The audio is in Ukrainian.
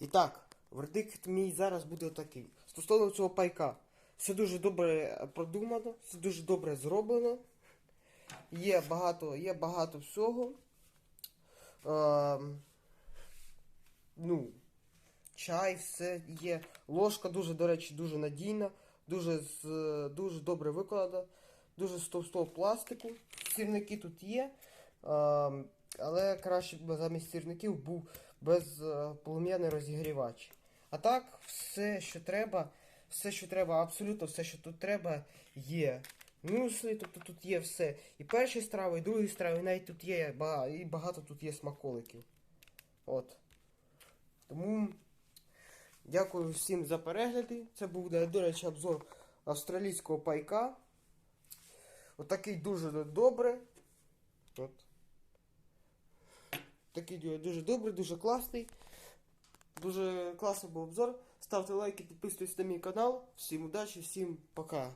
І так, вердикт мій зараз буде такий. Стосовно цього пайка. Все дуже добре продумано, все дуже добре зроблено. Є багато, є багато всього. Ем, ну, чай, все є. Ложка дуже, до речі, дуже надійна, дуже, з, дуже добре виконана, дуже з товстого пластику. Сірники тут є. Ем, але краще б замість сірників був без е, розігрівач. А так, все, що треба, все, що треба, абсолютно все, що тут треба, є. Мюслі, тобто тут є все. І перші страви, і другі страви, і навіть тут є і багато тут є смаколиків. От. Тому дякую всім за перегляди. Це був, до речі, обзор австралійського пайка. Отакий дуже добре. От. Такий ду- дуже добрий, дуже класний. Дуже класний був обзор. Ставте лайки, підписуйтесь на мій канал. Всім удачі, всім пока.